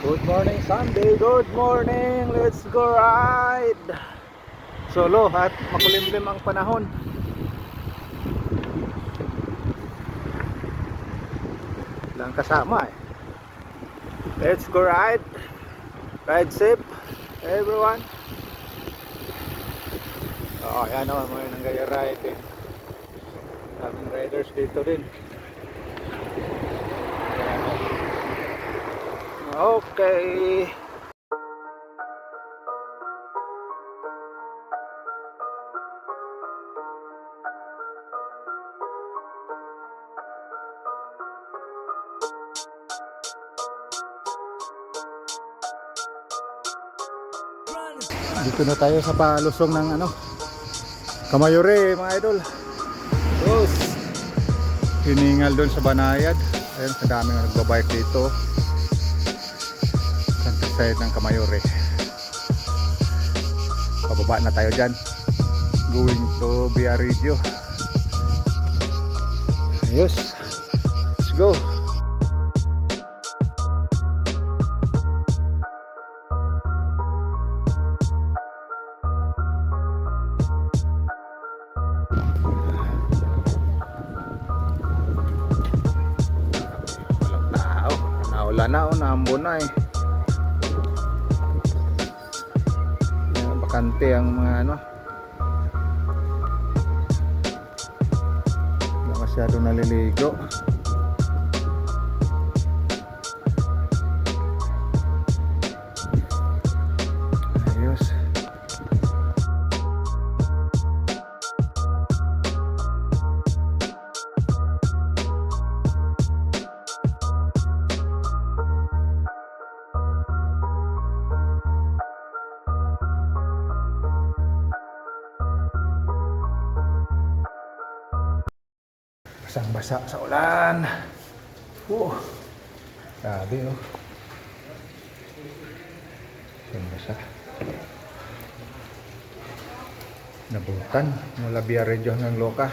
Good morning Sunday, good morning, let's go ride. Solo at makulimlim ang panahon. Lang kasama eh. Let's go ride. Ride safe Everyone. Oh, yan naman mga nang gaya ride eh. Daming riders dito din Okay. Dito na tayo sa palusong ng ano Kamayore mga idol. Yes. Hiningal doon sa Banayad. Ayun, sa dami nga nagbabike dito Countryside ng Kamayore Pababa na tayo dyan. Going to Biarritio Ayos. Let's go. Tao. Naula na o, naambo na eh. Bakante ang mga ano. Hindi masyado naliligo. Basang-basa sa ulan. Oh. Grabe oh. Basang-basa. Nabutan mula Biarrityo hanggang Loca.